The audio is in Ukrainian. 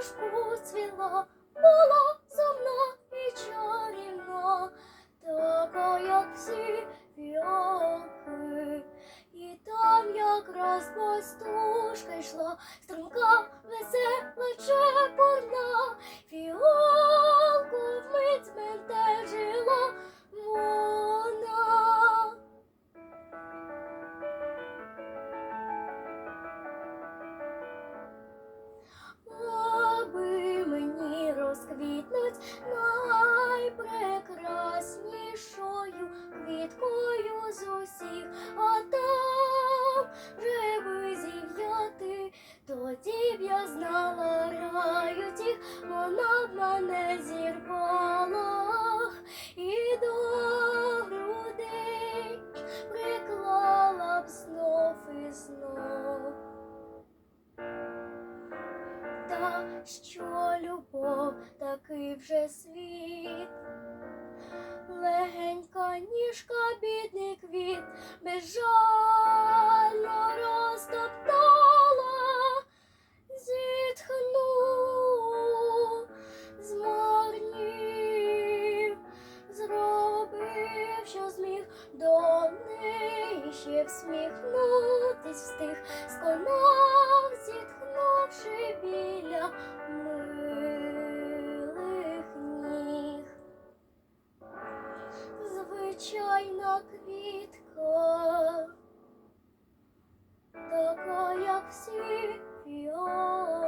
стежку цвіла, була сумна і чарівна, така, як всі фіалки. І там якраз пастушка йшла, струнка, весела, квіткою з усіх, а там вже би зів'яти, тоді б я знала раю тіх, вона б мене зірвала. І до грудей приклала б знов і знов. Та що любов такий вже світ. Ніжка, бідний квіт, безжально розтоптала, зітхнув, змарнів, зробив, що зміг до неї ще всміхнутись встиг, Звичайна квітка, така, як всі фіалки.